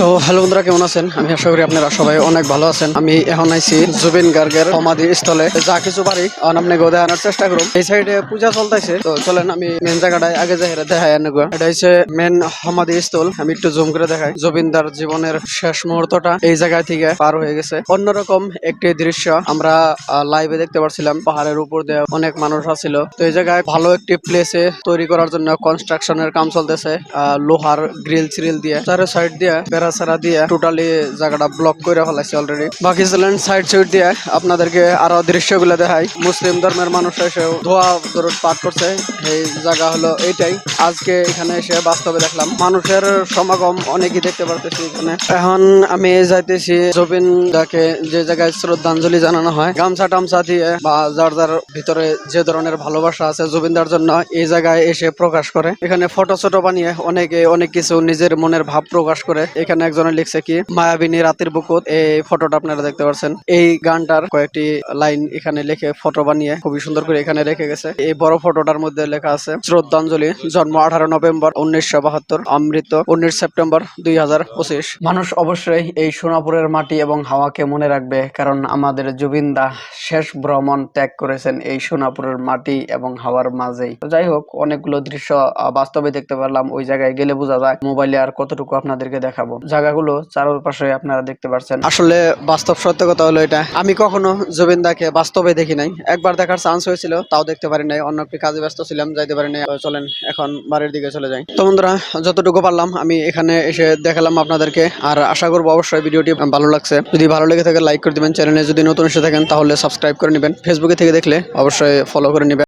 তো হ্যালো বন্ধুরা, কেমন আছেন? আমি আশা করি আপনারা সবাই অনেক ভালো আছেন। আমি এখন আইছি জুবিন গার্গের সমাধি স্থলে। যা কিছু পারি আপনাকে দেখানোর চেষ্টা করুন এই সাইডে পূজা চলতেছে। তো চলেন, আমি মেন জায়গাটায় আগে যাই দেখাই এটা হচ্ছে মেন সমাধি স্থল। আমি একটু জুম করে দেখাই। জুবিনদার জীবনের শেষ মুহূর্তটা এই জায়গা থেকে পার হয়ে গেছে। অন্যরকম একটি দৃশ্য আমরা লাইভে দেখতে পারছিলাম। পাহাড়ের উপর দিয়ে অনেক মানুষ আছিল তো এই জায়গায় ভালো একটি প্লেসে তৈরি করার জন্য কনস্ট্রাকশনের কাম চলতেছে লোহার গ্রিল চিরিল দিয়ে। চারো সাইড দিয়ে ছাড়া দিয়ে টোটালি জায়গাটা ব্লক করে ফেলাইছে অলরেডি বাকি সাইড সাইড দিয়ে আপনাদেরকে আরও দেখাই। মুসলিম ধর্মের মানুষ ধোয়া পাঠ করছে। এই জায়গা হলো এইটাই। আজকে এখানে এসে বাস্তবে দেখলাম। মানুষের সমাগম অনেকই দেখতে পারতেছি এখানে। এখন আমি যাইতেছি জবিন দাকে যে জায়গায় শ্রদ্ধাঞ্জলি জানানো হয়। গামছা টামছা দিয়ে বা যার যার ভিতরে যে ধরনের ভালোবাসা আছে জুবিনদার জন্য এই জায়গায় এসে প্রকাশ করে। এখানে ফটো ছোটো বানিয়ে অনেকে অনেক কিছু নিজের মনের ভাব প্রকাশ করে। এখানে একজনে লিখছে কি, মায়াবিনী রাতের বুকুত এই ফটোটা আপনারা দেখতে পাচ্ছেন এই গানটার কয়েকটি লাইন এখানে লিখে ফটো বানিয়ে খুবই সুন্দর করে এখানে রেখে গেছে। এই বড় ফটোটার মধ্যে লেখা আছে, শ্রদ্ধাঞ্জলি, জন্ম আঠারো নভেম্বর উনিশশো বাহাত্তর, অমৃত উনিশ সেপ্টেম্বর দুই হাজার পঁচিশ। মানুষ অবশ্যই এই সোনাপুরের মাটি এবং হাওয়াকে মনে রাখবে, কারণ আমাদের জুবিন দা শেষ ভ্রমণ ত্যাগ করেছেন এই সোনাপুরের মাটি এবং হাওয়ার মাঝেই। তো যাই হোক, অনেকগুলো দৃশ্য বাস্তবে দেখতে পারলাম। ওই জায়গায় গেলে বোঝা যায়, মোবাইলে আর কতটুকু আপনাদেরকে দেখাবো। জায়গাগুলো চারপাশে আপনারা দেখতে পাচ্ছেন আসলে বাস্তব সত্য কথা হলো এটা। আমি কখনো জুবিন দাকে বাস্তবে দেখি নাই। একবার দেখার চান্স হয়েছিল, তাও দেখতে পারি নাই। অন্য একটি কাজে ব্যস্ত ছিলাম, যাইতে পারি নাই। চলেন, এখন বাড়ির দিকে চলে যাই। তো বন্ধুরা, যতটুকু পারলাম, আমি এখানে এসে দেখালাম আপনাদেরকে। আর আশা করব অবশ্যই ভিডিওটি ভালো লাগছে। যদি ভালো লেগে থাকে লাইক করে দিবেন। চ্যানেলে যদি নতুন এসে থাকেন, তাহলে সাবস্ক্রাইব করে নেবেন। ফেসবুকে থেকে দেখলে অবশ্যই ফলো করে নেবেন।